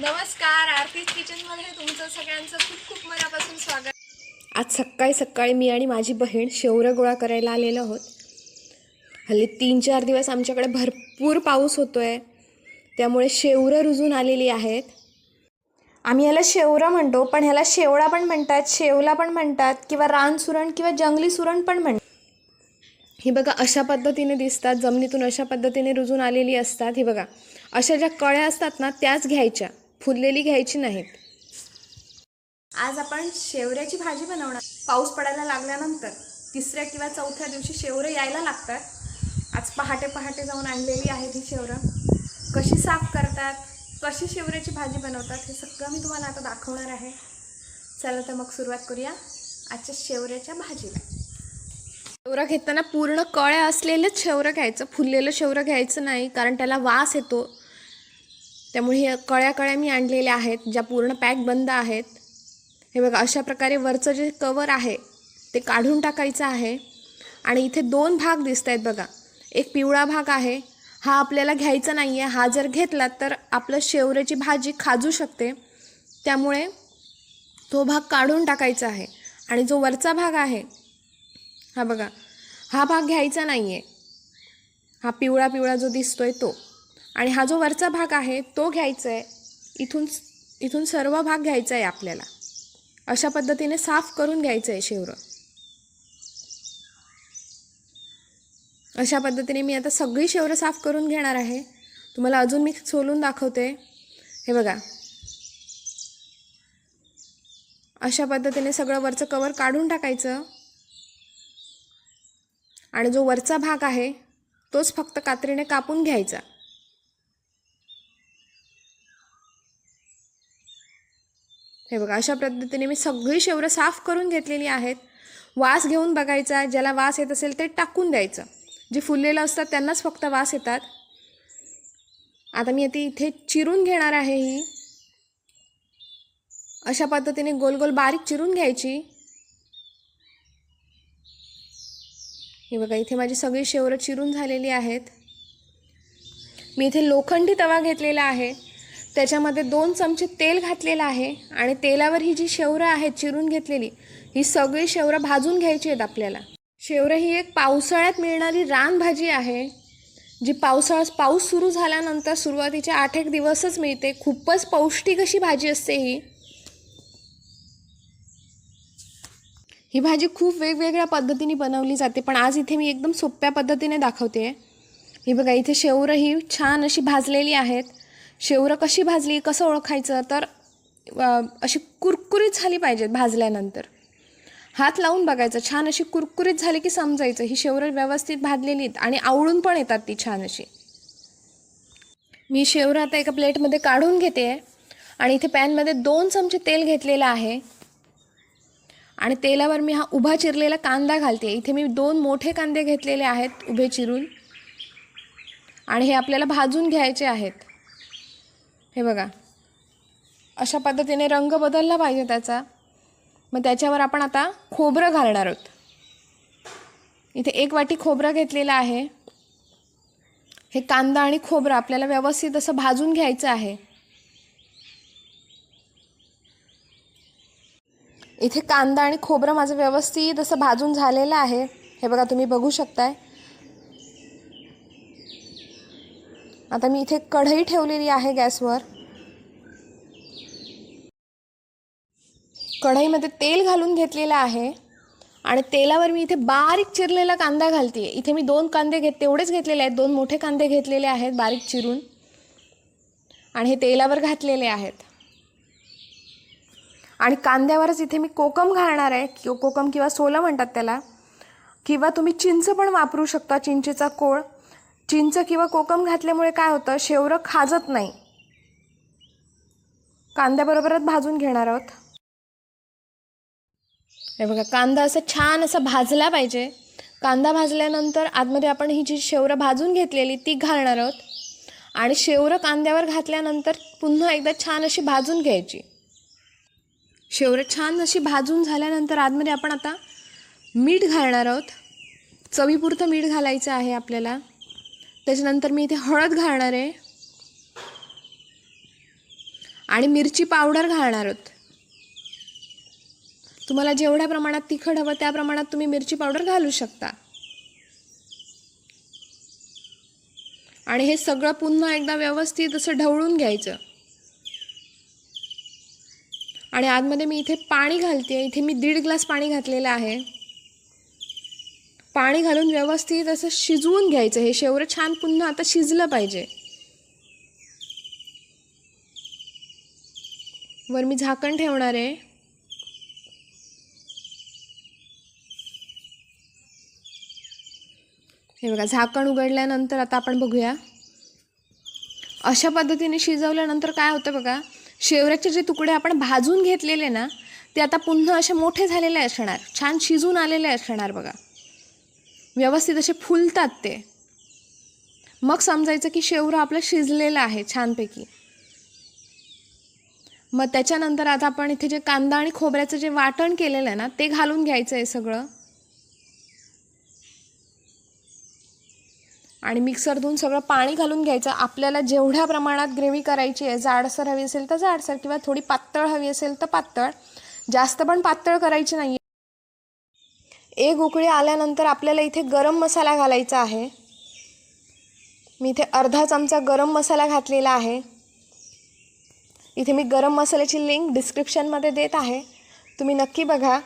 नमस्कार आरतीज किचनमध्ये तुमचं सगळ्यांचं खूप खूप मनापासून स्वागत. आज सकाळी सकाळी मी आणि माझी बहीण शेवरं गोळा करायला आलेलो आहोत. हल्ली तीन चार दिवस आमच्याकडे भरपूर पाऊस होतो आहे त्यामुळे शेवरं रुजून आलेली आहेत. आम्ही ह्याला शेवरं म्हणतो पण ह्याला शेवळा पण म्हणतात शेवला पण म्हणतात किंवा रानसुरण किंवा जंगली सुरण पण म्हणतात. ही बघा अशा पद्धतीने दिसतात जमिनीतून अशा पद्धतीने रुजून आलेली असतात ही बघा. अशा ज्या कळ्या असतात ना त्याच घ्यायच्या. फुललेली घ्यायची नाहीत. आज आपण शेवऱ्याची भाजी बनवणार. पाऊस पडायला लागल्यानंतर तिसऱ्या किंवा चौथ्या दिवशी शेवरं यायला लागतात. आज पहाटे पहाटे जाऊन आणलेली आहेत ही शेवरं. कशी साफ करतात कशी शेवऱ्याची भाजी बनवतात हे सगळं मी तुम्हाला आता दाखवणार आहे. चला तर मग सुरुवात करूया आजच्या शेवऱ्याच्या भाजीला. शेवरं घेताना पूर्ण कळ्या असलेलंच शेवरं घ्यायचं फुललेलं शेवरं घ्यायचं नाही कारण त्याला वास येतो. त्यामुळे हे कळ्या कळ्या मी आणलेल्या आहेत ज्या पूर्ण पॅक बंद आहेत. हे बघा अशा प्रकारे वरचं जे कवर आहे ते काढून टाकायचं आहे. आणि इथे दोन भाग दिसत आहेत बघा. एक पिवळा भाग आहे. हा आपल्याला घ्यायचा नाही आहे हा जर घेतला तर आपलं शेवऱ्याची भाजी खाजू शकते. त्यामुळे तो भाग काढून टाकायचा आहे. आणि जो वरचा भाग आहे हा बघा हा भाग घ्यायचा नाही आहे हा पिवळा पिवळा जो दिसतोय तो. आणि हा जो वरचा भाग आहे तो घ्यायचा आहे इथून इथून सर्व भाग घ्यायचा आहे आपल्याला. अशा पद्धतीने साफ करून घ्यायचं आहे शेवरं. अशा पद्धतीने मी आता सगळी शेवरं साफ करून घेणार आहे. तुम्हाला अजून मी सोलून दाखवते. हे बघा. अशा पद्धतीने सगळं वरचं कवर काढून टाकायचं. आणि जो वरचा भाग आहे तोच फक्त कात्रीने कापून घ्यायचा. हे बघा अशा पद्धतीने मी सगळी शेवरं साफ करून घेतलेली आहेत. वास घेऊन बघायचा ज्याला वास येत असेल ते टाकून द्यायचं. जे फुललेलं असतात त्यांनाच फक्त वास येतात. आता मी आता इथे चिरून घेणार आहे ही. अशा पद्धतीने गोल गोल बारीक चिरून घ्यायची. हे बघा इथे माझी सगळी शेवरं चिरून झालेली आहेत. मी इथे लोखंडी तवा घेतलेला आहे. त्याच्यामध्ये दोन चमचे तेल घातलेलं आहे आणि तेलावर ही जी शेवरं आहेत चिरून घेतलेली ही सगळी शेवरं भाजून घ्यायची आहेत आपल्याला. शेवरं ही एक पावसाळ्यात मिळणारी रानभाजी आहे जी पावसाळ्यास पाऊस सुरू झाल्यानंतर सुरुवातीचे आठ एक दिवसच मिळते. खूपच पौष्टिक अशी भाजी असते ही. ही भाजी खूप वेगवेगळ्या पद्धतीने बनवली जाते पण आज इथे मी एकदम सोप्या पद्धतीने दाखवते. ही बघा इथे शेवरं ही छान अशी भाजलेली आहेत. शेवरं कशी भाजली कसं ओळखायचं तर अशी कुरकुरीत झाली पाहिजेत भाजल्यानंतर. हात लावून बघायचं छान अशी कुरकुरीत झाली की समजायचं. ही शेवरं व्यवस्थित भाजलेली आहेत आणि आवळून पण येतात ती छान अशी. मी शेवरं आता एका प्लेटमध्ये काढून घेते आहे आणि इथे पॅनमध्ये दोन चमचे तेल घेतलेलं आहे. आणि तेलावर मी हा उभा चिरलेला कांदा घालते. इथे मी दोन मोठे कांदे घेतलेले आहेत उभे चिरून. आणि हे आपल्याला भाजून घ्यायचे आहेत. हे बघा. अशा पद्धतीने रंग बदलला पाहिजे त्याचा. मग त्याच्यावर आपण आता खोबरं घालणार आहोत. इथे एक वाटी खोबरं घेतलेलं आहे. हे कांदा आणि खोबरं आपल्याला व्यवस्थित असं भाजून घ्यायचं आहे. इथे कांदा आणि खोबरं माझं व्यवस्थित असं भाजून झालेलं आहे. हे बघा तुम्ही बघू शकताय. आता मी इथे कढई ठेवलेली आहे गॅसवर. कढईमध्ये तेल घालून घेतलेलं आहे आणि तेलावर मी इथे बारीक चिरलेला कांदा घालते इथे मी दोन कांदे घेत तेवढेच घेतलेले आहेत. दोन मोठे कांदे घेतलेले आहेत बारीक चिरून. आणि हे तेलावर घातलेले आहेत. आणि कांद्यावरच इथे मी कोकम घालणार आहे. कि कोकम किंवा सोलं म्हणतात त्याला. किंवा तुम्ही चिंच पण वापरू शकता चिंचेचा कोळ. चिंच किंवा कोकम घातल्यामुळे काय होतं? शेवरं खाजत नाही. कांद्याबरोबरच भाजून घेणार आहोत. हे बघा कांदा असा छान असा भाजला पाहिजे. कांदा भाजल्यानंतर आतमध्ये आपण ही जी शेवरं भाजून घेतलेली ती घालणार आहोत. आणि शेवरं कांद्यावर घातल्यानंतर पुन्हा एकदा छान अशी भाजून घ्यायची. शेवरं छान अशी भाजून झाल्यानंतर आतमध्ये आपण आता मीठ घालणार आहोत. चवीपुरतं मीठ घालायचं आहे आपल्याला. त्याच्यानंतर मी इथे हळद घालणार आहे. आणि मिरची पावडर घालणार आहोत. तुम्हाला जेवढ्या प्रमाणात तिखट हवं त्या प्रमाणात तुम्ही मिरची पावडर घालू शकता. आणि हे सगळं पुन्हा एकदा व्यवस्थित असं ढवळून घ्यायचं. आणि आतमध्ये मी इथे पाणी घालते. इथे मी दीड ग्लास पाणी घातलेलं आहे. पाणी घालून व्यवस्थित असं शिजवून घ्यायचं. हे शेवरं छान पुन्हा आता शिजलं पाहिजे. वर मी झाकण ठेवणार आहे. हे बघा झाकण उघडल्यानंतर आता आपण बघूया. अशा पद्धतीने शिजवल्यानंतर काय होतं बघा शेवऱ्याचे जे तुकडे आपण भाजून घेतलेले ना ते आता पुन्हा असे मोठे झालेले असणार. छान शिजून आलेले असणार बघा. व्यवस्थित असे फुलतात ते. मग समजायचं की शेवरं आपलं शिजलेलं आहे छानपैकी. मग त्याच्यानंतर आता आपण इथे जे कांदा आणि खोबऱ्याचं जे वाटण केलेलं आहे ना ते घालून घ्यायचं आहे सगळं. आणि मिक्सर धुवून सगळं पाणी घालून घ्यायचं. आपल्याला जेवढ्या प्रमाणात ग्रेव्ही करायची आहे जाडसर हवी असेल तर जाडसर किंवा थोडी पातळ हवी असेल तर पातळ. जास्त पण पातळ करायची नाही एक उकळी आल्यानंतर आपल्याला इथे गरम मसाला घालायचा आहे. मी इथे अर्धा चमचा गरम मसाला घातलेला आहे. इथे मी गरम मसाल्याची लिंक डिस्क्रिप्शनमध्ये देत आहे. तुम्ही नक्की बघा.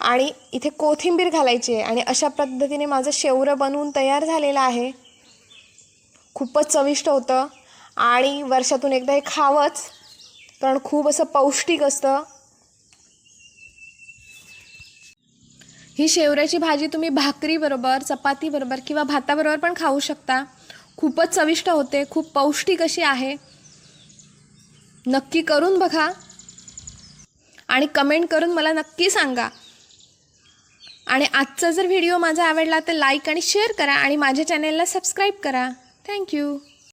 आणि इथे कोथिंबीर घालायची आहे आणि अशा पद्धतीने माझं शेवरं बनवून तयार झालेलं आहे. खूपच चविष्ट होतं. आणि वर्षातून एकदा हे खावंच. कारण खूप असं पौष्टिक असतं. ही शेवऱ्याची भाजी तुम्ही भाकरीबरोबर चपातीबरोबर किंवा भाताबरोबर पण खाऊ शकता. खूपच चविष्ट होते खूप पौष्टिक अशी आहे. नक्की करून बघा. आणि कमेंट करून मला नक्की सांगा. आणि आजचा जर व्हिडिओ माझा आवडला तर लाईक आणि शेअर करा आणि माझ्या चॅनेलला सबस्क्राईब करा. थँक्यू.